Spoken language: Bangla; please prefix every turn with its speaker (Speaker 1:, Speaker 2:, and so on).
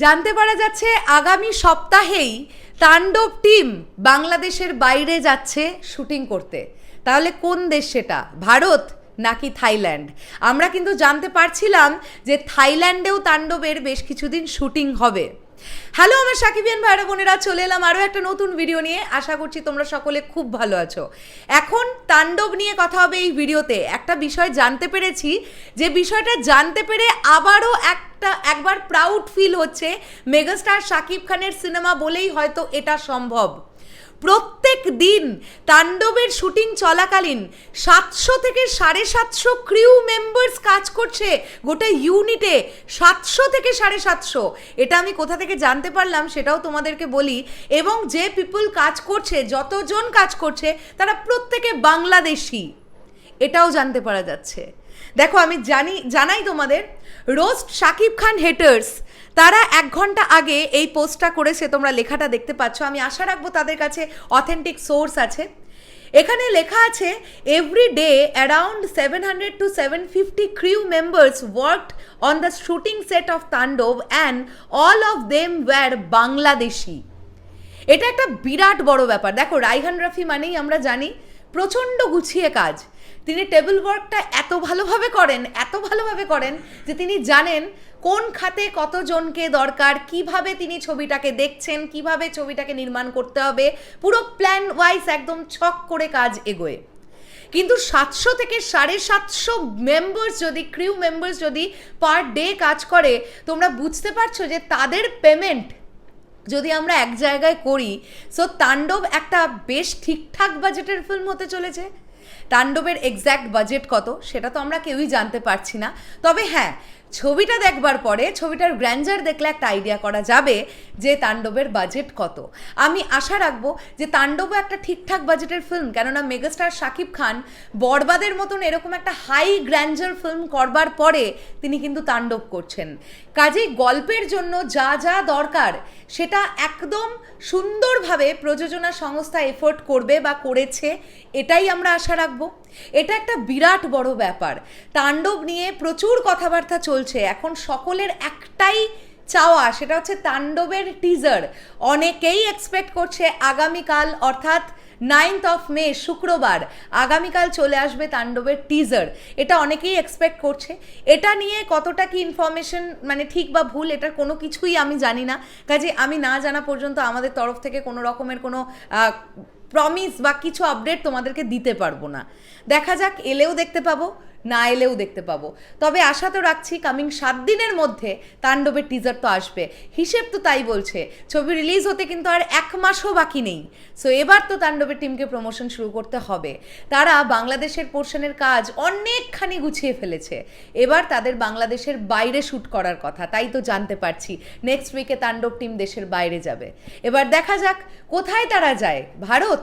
Speaker 1: জানতে পারা যাচ্ছে আগামী সপ্তাহেই তাণ্ডব টিম বাংলাদেশের বাইরে যাচ্ছে শুটিং করতে। তাহলে কোন দেশ সেটা? ভারত নাকি থাইল্যান্ড? আমরা কিন্তু জানতে পারছিলাম যে থাইল্যান্ডেও তাণ্ডবের বেশ কিছুদিন শুটিং হবে। হ্যালো আমার সাকিবিয়ান ভাইরা বোনেরা, চলে এলাম আরও একটা নতুন ভিডিও নিয়ে। আশা করছি তোমরা সকলে খুব ভালো আছো। এখন তাণ্ডব নিয়ে কথা হবে এই ভিডিওতে। একটা বিষয় জানতে পেরেছি, যে বিষয়টা জানতে পেরে আবারও একটা একবার প্রাউড ফিল হচ্ছে মেগাস্টার শাকিব খানের সিনেমা বলেই হয়তো এটা সম্ভব। প্রত্যেক দিন তাণ্ডবের শুটিং চলাকালীন সাতশো থেকে সাড়ে সাতশো ক্রিউ মেম্বার্স কাজ করছে গোটা ইউনিটে সাতশো থেকে সাড়ে সাতশো। এটা আমি কোথা থেকে জানতে পারলাম সেটাও তোমাদেরকে বলি। এবং যে পিপল কাজ করছে, যতজন কাজ করছে, তারা প্রত্যেকে বাংলাদেশি। এটাও জানতে পারা যাচ্ছে। দেখো, আমি জানি, জানাই তোমাদের, রোস্ট শাকিব খান হেটার্স তারা এক ঘণ্টা আগে এই পোস্টটা করেছে, তোমরা লেখাটা দেখতে পাচ্ছ। আমি আশা রাখব তাদের কাছে অথেন্টিক সোর্স আছে। এখানে লেখা আছে every day around seven hundred to seven fifty crew members worked on the shooting set of Tandav and all of them were Bangladeshi এটা একটা বিরাট বড় ব্যাপার। দেখো রাইহান রাফি মানেই আমরা জানি, প্রচণ্ড গুছিয়ে কাজ। তিনি টেবিল ওয়ার্কটা এত ভালোভাবে করেন, এত ভালোভাবে করেন যে তিনি জানেন কোন খাতে কতজনকে দরকার, কীভাবে তিনি ছবিটাকে দেখছেন, কীভাবে ছবিটাকে নির্মাণ করতে হবে, পুরো প্ল্যান ওয়াইজ একদম ছক করে কাজ এগোয়। কিন্তু সাতশো থেকে সাড়ে সাতশো মেম্বার্স যদি ক্রিউ মেম্বার্স যদি পার ডে কাজ করে, তোমরা বুঝতে পারছ যে তাদের পেমেন্ট যদি আমরা এক জায়গায় করি সো তাণ্ডব একটা বেশ ঠিকঠাক বাজেটের ফিল্ম হতে চলেছে। তাণ্ডবের এক্স্যাক্ট বাজেট কত সেটা তো আমরা কেউই জানতে পারছি না। তবে হ্যাঁ ছবিটা দেখবার পরে, ছবিটার গ্র্যান্ডার দেখলে একটা আইডিয়া করা যাবে যে তাণ্ডবের বাজেট কত। আমি আশা রাখব যে তাণ্ডবও একটা ঠিকঠাক বাজেটের ফিল্ম কেননা মেগাস্টার শাকিব খান বরবাদের মতন এরকম একটা হাই গ্র্যান্ডার ফিল্ম করবার পরে তিনি কিন্তু তাণ্ডব করছেন। কাজেই গল্পের জন্য যা যা দরকার, সেটা একদম সুন্দরভাবে প্রযোজনা সংস্থা এফোর্ট করবে বা করেছে, এটাই আমরা আশা রাখব। এটা একটা বিরাট বড় ব্যাপার। তাণ্ডব নিয়ে প্রচুর কথাবার্তা চলছে। এখন সকলের একটাই চাওয়া, সেটা হচ্ছে তাণ্ডবের টিজার অনেকেই এক্সপেক্ট করছে আগামীকাল, অর্থাৎ নাইনথ অফ মে শুক্রবার, আগামীকাল চলে আসবে তাণ্ডবের টিজার এটা অনেকেই এক্সপেক্ট করছে। এটা নিয়ে কতটা কি ইনফরমেশন মানে ঠিক বা ভুল, এটার কোনো কিছুই আমি জানি না। কাজে আমি না জানা পর্যন্ত আমাদের তরফ থেকে কোনো রকমের কোনো প্রমিস বা কিছু আপডেট তোমাদেরকে দিতে পারব না। দেখা যাক, এলেও দেখতে পাবো। না এলেও দেখতে পাবো। তবে আশা তো রাখছি কামিং সাত দিনের মধ্যে তাণ্ডবের টিজার তো আসবে। হিসেব তো তাই বলছে। ছবি রিলিজ হতে কিন্তু আর এক মাসও বাকি নেই। সো এবার তো তাণ্ডবের টিমকে প্রমোশন শুরু করতে হবে। তারা বাংলাদেশের পোর্শনের কাজ অনেকখানি গুছিয়ে ফেলেছে। এবার তাদের বাংলাদেশের বাইরে শ্যুট করার কথা, তাই তো জানতে পারছি। নেক্সট উইকে তাণ্ডব টিম দেশের বাইরে যাবে। এবার দেখা যাক কোথায় তারা যায়। ভারত?